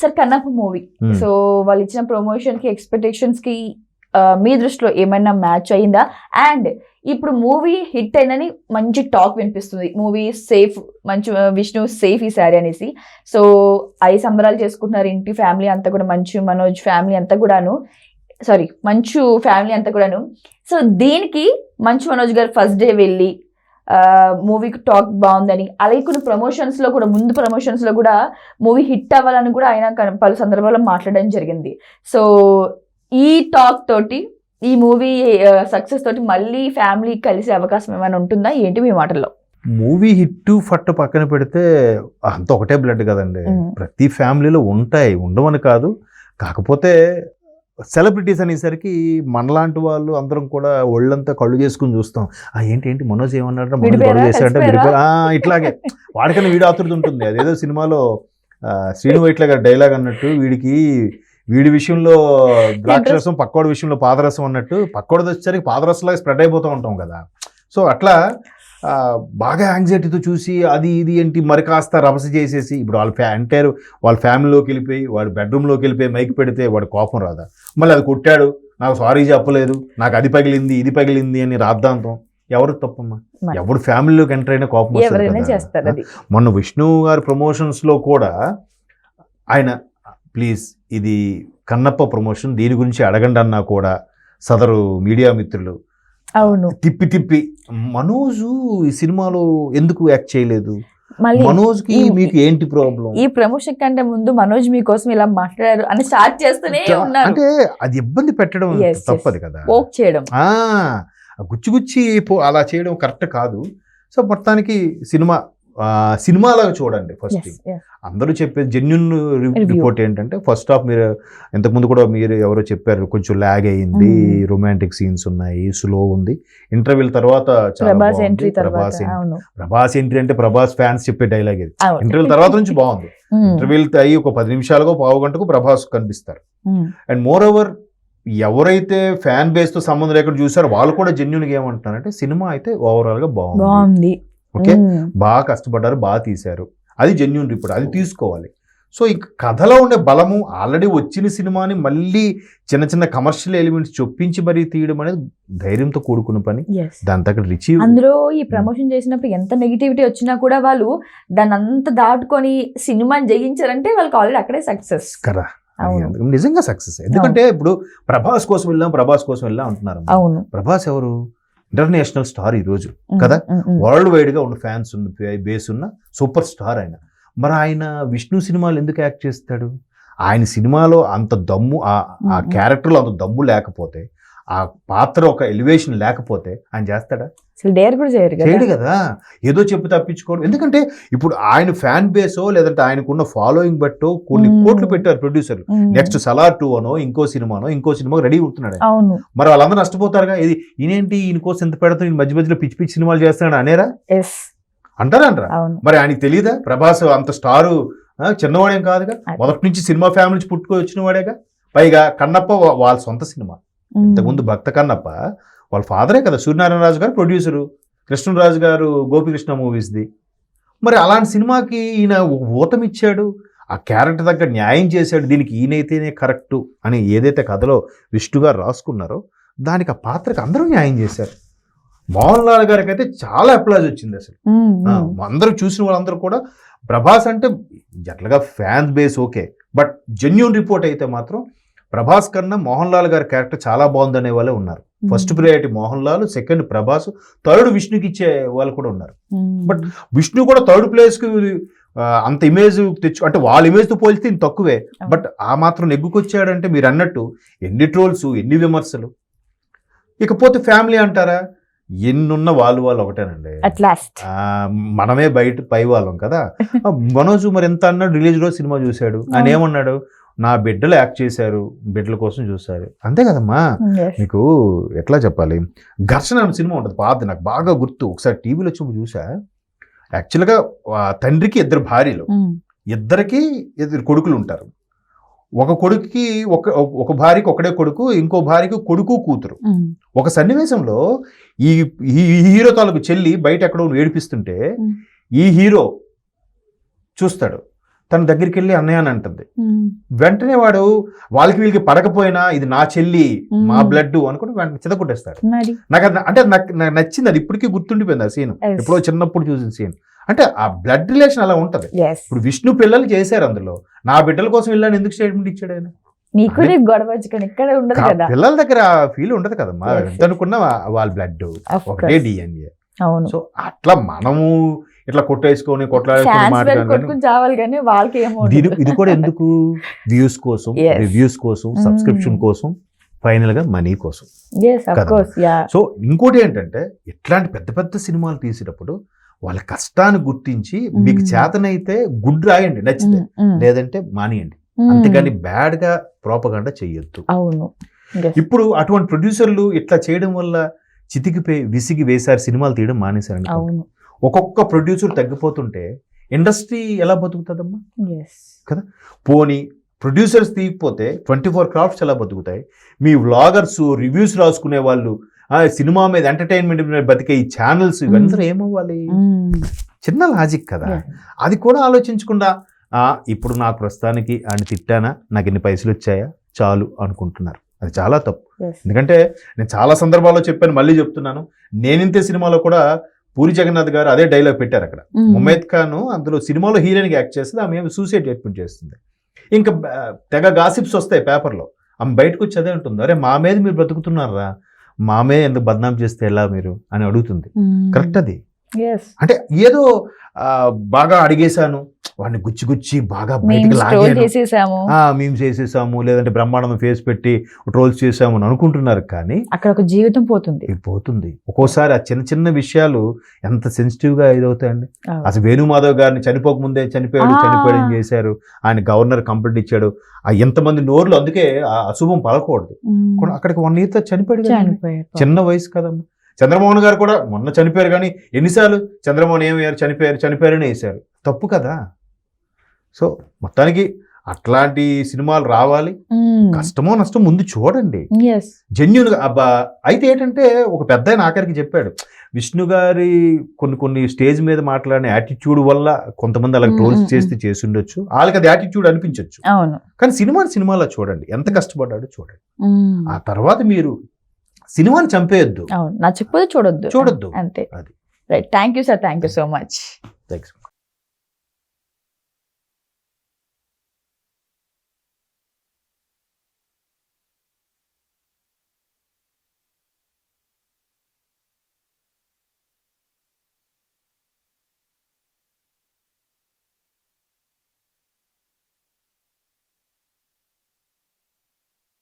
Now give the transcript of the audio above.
Sir Kannappa movie. So వాళ్ళు ఇచ్చిన ప్రమోషన్కి ఎక్స్పెక్టేషన్స్కి మీ దృష్టిలో ఏమైనా మ్యాచ్ అయిందా? అండ్ ఇప్పుడు మూవీ హిట్ అయిందని మంచి టాక్ వినిపిస్తుంది. మూవీ సేఫ్ మంచి విష్ణు సేఫ్ ఈ శారీ అనేసి. సో ఐ సంబరాలు చేసుకుంటున్నారు ఇంటి ఫ్యామిలీ అంతా కూడా మంచు మనోజ్ ఫ్యామిలీ అంతా కూడాను. సారీ మంచు ఫ్యామిలీ అంతా కూడాను. సో దీనికి మంచు మనోజ్ గారు ఫస్ట్ డే వెళ్ళి మూవీకి టాక్ బాగుందని. అలాగే కొన్ని ప్రమోషన్స్లో కూడా ముందు ప్రమోషన్స్లో కూడా మూవీ హిట్ అవ్వాలని కూడా ఆయన పలు సందర్భాల్లో మాట్లాడడం జరిగింది. సో ఈ టాక్ తోటి ఈ మూవీ సక్సెస్ తోటి మళ్ళీ ఫ్యామిలీ కలిసే అవకాశం ఏమైనా ఉంటుందా? ఏంటి మీ మాటల్లో? మూవీ హిట్ ఫట్ పక్కన పెడితే అంత ఒకటే బ్లడ్ కదండి. ప్రతి ఫ్యామిలీలో ఉంటాయి ఉండవని కాదు. కాకపోతే సెలబ్రిటీస్ అనేసరికి మనలాంటి వాళ్ళు అందరం కూడా ఒళ్ళంతా కళ్ళు చేసుకుని చూస్తాం. ఆ ఏంటి ఏంటి మనోజ్ ఏమన్నాడు మనోజ్? గొడవ చేశాడంటే ఇట్లాగే. వాడికన్నా వీడి ఆతృత ఉంటుంది. అదేదో సినిమాలో శ్రీను వైట్ల గారి డైలాగ్ అన్నట్టు వీడికి వీడి విషయంలో ద్రాక్షరసం పక్కోడి విషయంలో పాదరసం అన్నట్టు పక్కోడిది వచ్చేసరికి పాదరసంలాగా స్ప్రెడ్ అయిపోతూ ఉంటాం కదా. సో అట్లా బాగా యాంగ్జైటీతో చూసి అది ఇది ఏంటి మరి కాస్త రభస చేసేసి ఇప్పుడు వాళ్ళ ఫ్యా అంటారు వాళ్ళ ఫ్యామిలీలోకి వెళ్ళిపోయి వాడు బెడ్రూమ్లోకి వెళ్ళిపోయి మైక్ పెడితే వాడు కోపం రాదా? మళ్ళీ అది కొట్టాడు నాకు సారీ చెప్పలేదు నాకు అది పగిలింది ఇది పగిలింది అని రాద్దాంతం ఎవరు తప్పమ్మా. ఎవరు ఫ్యామిలీలోకి ఎంటర్ అయినా కోపం మొన్న విష్ణు గారి ప్రమోషన్స్లో కూడా ఆయన ప్లీజ్ ఇది కన్నప్ప ప్రమోషన్ దీని గురించి అడగండి అన్నా కూడా సదరు మీడియా మిత్రులు అవును. తిప్పి తిప్పి. మనోజు ఈ సినిమాలో ఎందుకు యాక్ట్ చేయలేదు? మనోజ్కి మీకు ఏంటి ప్రాబ్లం? ఈ ప్రమోషన్ కంటే ముందు మనోజ్ మీకోసం ఇలా మాట్లాడారు అని స్టార్ట్ చేస్తూనే ఉన్నారు. అంటే అది ఇబ్బంది పెట్టడం. తప్పదు కదా. ఓక్ చేయడం. ఆ గుచ్చి గుచ్చి అలా చేయడం కరెక్ట్ కాదు. సో మొత్తానికి సినిమా సినిమాలాగా చూడండి ఫస్ట్. అందరూ చెప్పే జెన్యున్. రిపోర్ట్ ఏంటంటే ఫస్ట్ హాఫ్ మీరు ఇంతకుముందు కూడా మీరు ఎవరో చెప్పారు కొంచెం లాగ్ అయింది. రొమాంటిక్ సీన్స్ ఉన్నాయి స్లో ఉంది. ఇంటర్వ్యూల తర్వాత చాలా ప్రభాస్. ఎంట్రీ ప్రభాస్ ఎంట్రీ అంటే ప్రభాస్ ఫ్యాన్స్ చెప్పే డైలాగ్ ఇది. ఇంటర్వ్యూల తర్వాత నుంచి బాగుంది. ఇంటర్వ్యూలు అయ్యి ఒక పది నిమిషాలుగా పావు గంటకు ప్రభాస్ కనిపిస్తారు. అండ్ మోర్ ఓవర్ ఎవరైతే ఫ్యాన్ బేస్తో సంబంధం లేకుండా చూసారో వాళ్ళు కూడా జెన్యున్గా ఏమంటున్నారంటే సినిమా అయితే ఓవరాల్గా బాగుంది. ఓకే? బాగా కష్టపడ్డారు బాగా తీశారు. అది జెన్యున్ రిపోర్ట్ అది తీసుకోవాలి. సో ఈ కథలో ఉండే బలము ఆల్రెడీ వచ్చిన సినిమాని మళ్ళీ చిన్న చిన్న కమర్షియల్ ఎలిమెంట్స్ చొప్పించి మరీ తీయడం అనేది ధైర్యంతో కూడుకున్న పని. దాని తగ్గ రిచ్ అందులో ఈ ప్రమోషన్ చేసినప్పుడు ఎంత నెగిటివిటీ వచ్చినా కూడా వాళ్ళు దాన్ని అంత దాటుకొని సినిమాని జయించారంటే వాళ్ళకి ఆల్రెడీ అక్కడే సక్సెస్ కదా. నిజంగా సక్సెస్ ఎందుకంటే ఇప్పుడు ప్రభాస్ కోసం వెళ్ళాం ప్రభాస్ కోసం వెళ్ళాం అంటున్నారు ప్రభాస్ ఎవరు? ఇంటర్నేషనల్ స్టార్ ఈ రోజు ఉమ్, కదా? వరల్డ్ వైడ్గా ఉన్న ఫ్యాన్స్ ఉన్న బేస్ ఉన్న సూపర్ స్టార్ ఆయన మరి ఆయన విష్ణు సినిమాలు ఎందుకు యాక్ట్ చేస్తాడు ఆయన సినిమాలో అంత దమ్ము ఆ. క్యారెక్టర్లో అంత దమ్ము లేకపోతే ఆ పాత్ర ఒక ఎలివేషన్ లేకపోతే ఆయన చేస్తాడా అసలు డేర్ కూడా చేయరు చేయడు కదా. ఏదో చెప్పి తప్పించుకోవడం. ఎందుకంటే ఇప్పుడు ఆయన ఫ్యాన్ బేసో లేదంటే ఆయనకున్న ఫాలోయింగ్ బట్టో కొన్ని. కోట్లు పెట్టారు producer um, next Salaar two అనో ఇంకో సినిమానో ఇంకో సినిమా రెడీ అవుతున్నాడు. అవును. మరి వాళ్ళందరూ నష్టపోతారుగా. ఇది ఈయనేంటి ఈయన కోసం ఎంత పెడతాం ఈయన మధ్య మధ్యలో పిచ్చి పిచ్చి సినిమాలు చేస్తున్నాడు అనేరా? ఎస్ అంటారా అంటారా అవును. మరి ఆయనకి తెలియదా ప్రభాస్ అంత స్టారు చిన్నవాడేం కాదుగా. మొదటి నుంచి సినిమా ఫ్యామిలీ నుంచి పుట్టుకొని వచ్చిన వాడేగా? పైగా కన్నప్ప వాళ్ళ సొంత సినిమా. ఇంతకుముందు భక్త కన్నప్ప వాళ్ళ ఫాదరే కదా సూర్యనారాయణ రాజు గారు ప్రొడ్యూసరు. కృష్ణరాజు గారు గోపికృష్ణ మూవీస్ది. మరి అలాంటి సినిమాకి ఈయన ఊతమిచ్చాడు ఆ క్యారెక్టర్ దగ్గర న్యాయం చేశాడు దీనికి ఈయనైతేనే కరెక్టు అని ఏదైతే కథలో విష్ణు గారు రాసుకున్నారో దానికి ఆ పాత్రకి అందరూ న్యాయం చేశారు. మోహన్ లాల్ గారికి అయితే చాలా అప్లాజ్ వచ్చింది అసలు. అందరూ చూసిన వాళ్ళందరూ కూడా ప్రభాస్ అంటే జనరల్గా fans base okay but genuine report అయితే మాత్రం ప్రభాస్ కన్నా మోహన్ లాల్ గారి క్యారెక్టర్ చాలా బాగుందనే వాళ్ళే ఉన్నారు. First priority Mohan Lal second Prabhas third విష్ణుకి ఇచ్చే వాళ్ళు కూడా ఉన్నారు. but విష్ణు కూడా థర్డ్ ప్లేస్కి అంత ఇమేజ్ తెచ్చు అంటే వాళ్ళ ఇమేజ్తో పోలిస్తే ఇంత తక్కువే. బట్ ఆ మాత్రం నెగ్గుకొచ్చాడంటే మీరు అన్నట్టు ఎన్ని ట్రోల్స్ ఎన్ని విమర్శలు. ఇకపోతే ఫ్యామిలీ అంటారా? ఎన్నున్న వాళ్ళు వాళ్ళు ఒకటేనండి. మనమే బయట పై వాళ్ళం కదా. మనోజ్ మరి ఎంత అన్నాడు? రిలీజ్ రోజు సినిమా చూశాడు. ఆయన ఏమన్నాడు? నా బిడ్డలు యాక్ట్ చేశారు బిడ్డల కోసం చూశారు. అంతే కదమ్మా? మీకు ఎట్లా చెప్పాలి? ఘర్షణ అనే సినిమా ఉంటుంది పాత నాకు బాగా గుర్తు. ఒకసారి టీవీలో వచ్చినప్పుడు చూసా? యాక్చువల్గా తండ్రికి ఇద్దరు భార్యలు. ఇద్దరికి ఇద్దరు కొడుకులు ఉంటారు. ఒక కొడుకుకి ఒక ఒక భార్యకి ఒకడే కొడుకు ఇంకో భార్యకి కొడుకు కూతురు. ఒక సన్నివేశంలో ఈ హీరో తాలూకు చెల్లి బయట ఎక్కడో ఏడిపిస్తుంటే. ఈ హీరో చూస్తాడు. తన దగ్గరికి వెళ్ళి అన్నయ్య అని అంటుంది. వెంటనే వాడు వాళ్ళకి వీళ్ళకి పడకపోయినా ఇది నా చెల్లి మా. బ్లడ్ అనుకుని వెంటనే చితకొట్టేస్తాడు. నాకు అంటే నాకు నచ్చింది అది ఇప్పటికీ గుర్తుండిపోయింది ఆ సీన్. ఎప్పుడో చిన్నప్పుడు చూసిన సీన్. అంటే ఆ బ్లడ్ రిలేషన్ అలా ఉంటది. ఇప్పుడు విష్ణు పిల్లలు చేశారు అందులో. నా బిడ్డల కోసం వెళ్ళాను ఎందుకు స్టేట్మెంట్ ఇచ్చాడు ఆయన? నీకు గొడవ వచ్చుకొని ఇక్కడ ఉండదు కా- కదా. పిల్లల దగ్గర ఫీల్ ఉండదు కదమ్మా. అనుకున్నా వాళ్ళ బ్లడ్ ఒకటే. డిఎన్ఏ అవును. సో అట్లా మనము ఇట్లా కొట్టేసుకొని కొట్లాడేసుకొని చావాలి కానీ వాళ్ళకి ఇది కూడా ఎందుకు? వ్యూస్ కోసం. రివ్యూస్ కోసం సబ్స్క్రిప్షన్ Mm. కోసం ఫైనల్గా మనీ కోసం. సో ఇంకోటి ఏంటంటే ఇట్లాంటి పెద్ద పెద్ద సినిమాలు తీసేటప్పుడు వాళ్ళ కష్టాన్ని గుర్తించి మీకు Mm. చేతనైతే గుడ్ రాయండి నచ్చితే. లేదంటే మానేయండి. అంతేగాని బ్యాడ్గా ప్రోపగండ చెయ్యొద్దు అవును. ఇప్పుడు అటువంటి ప్రొడ్యూసర్లు ఇట్లా చేయడం వల్ల చితికిపోయి విసిగి వేశారు సినిమాలు తీయడం మానేశారు అవును. ఒక్కొక్క ప్రొడ్యూసర్ తగ్గిపోతుంటే ఇండస్ట్రీ ఎలా బతుకుతుందమ్మా? ఎస్ పోనీ ప్రొడ్యూసర్స్ తీయకపోతే ట్వంటీ ఫోర్ క్రాఫ్ట్స్ ఎలా బతుకుతాయి? మీ వ్లాగర్స్ రివ్యూస్ రాసుకునే వాళ్ళు ఆ సినిమా మీద ఎంటర్టైన్మెంట్ మీద బతికే ఈ ఛానల్స్ ఇవన్నీ ఏమవ్వాలి? చిన్న లాజిక్ కదా. అది కూడా ఆలోచించకుండా ఇప్పుడు నాకు ప్రస్తుతానికి ఆయన తిట్టానా? నాకు ఎన్ని పైసలు వచ్చాయా? చాలు అనుకుంటున్నారు. అది చాలా తప్పు. ఎందుకంటే నేను చాలా సందర్భాల్లో చెప్పాను మళ్ళీ చెప్తున్నాను. నేనింతే సినిమాలో కూడా పూరి జగన్నాథ్ గారు అదే డైలాగ్ పెట్టారు అక్కడ. ముమైద్ ఖాన్ అందులో సినిమాలో హీరోయిన్కి యాక్ట్ చేస్తుంది ఆమె సూసైడ్ ట్రీట్మెంట్ చేస్తుంది. ఇంకా తెగ గాసిప్స్ వస్తాయి పేపర్లో ఆమె బయటకు వచ్చి అదే ఉంటుంది అరే మా మీద మీరు బ్రతుకుతున్నారా? మా మీద ఎందుకు బద్నాం చేస్తే ఎలా మీరు? అని అడుగుతుంది. కరెక్ట్ అది. అంటే ఏదో బాగా అడిగేశాను. వాడిని గుచ్చి గుచ్చి బాగా బయటికి మేము చేసేసాము. ఆ, మేము చేసేసాము. లేదంటే బ్రహ్మాండం ఫేస్ పెట్టి ట్రోల్స్ చేసాము అని అనుకుంటున్నారు కానీ అక్కడ ఒక జీవితం పోతుంది. పోతుంది. ఒక్కోసారి ఆ చిన్న చిన్న విషయాలు ఎంత సెన్సిటివ్గా ఇదవుతాయండి. అసలు వేణుమాధవ్ గారిని చనిపోక ముందే చనిపోయాడు. చనిపోయాడు చేశారు. ఆయన గవర్నర్ కంప్లైంట్ ఇచ్చాడు. ఆ ఎంతమంది నోర్లు అందుకే ఆ అశుభం పలకూడదు. అక్కడికి వన్ ఇయర్ చనిపోయాడు. చనిపోయాడు. చిన్న వయసు కదమ్మా. చంద్రమోహన్ గారు కూడా మొన్న చనిపోయారు కానీ ఎన్నిసార్లు చంద్రమోహన్ ఏమయ్యారు చనిపోయారు చనిపోయారని వేశారు. తప్పు కదా. సో మొత్తానికి అట్లాంటి సినిమాలు రావాలి. కష్టమో నష్టం ముందు చూడండి. జెన్యున్ అబ్బా అయితే ఏంటంటే ఒక పెద్ద ఆయన ఆఖరికి చెప్పాడు. విష్ణు గారి కొన్ని కొన్ని స్టేజ్ మీద మాట్లాడిన యాటిట్యూడ్ వల్ల కొంతమంది అలా ట్రోల్స్ చేస్తే చేసి ఉండొచ్చు వాళ్ళకి అది యాటిట్యూడ్ అనిపించవచ్చు కానీ సినిమాని సినిమాలో చూడండి. ఎంత కష్టపడ్డాడో చూడండి. ఆ తర్వాత మీరు సినిమాని చంపేయొద్దు. అవును నచ్చకపోతే చూడొద్దు. చూడొద్దు. అంతే. Right thank you sir thank you so much thanks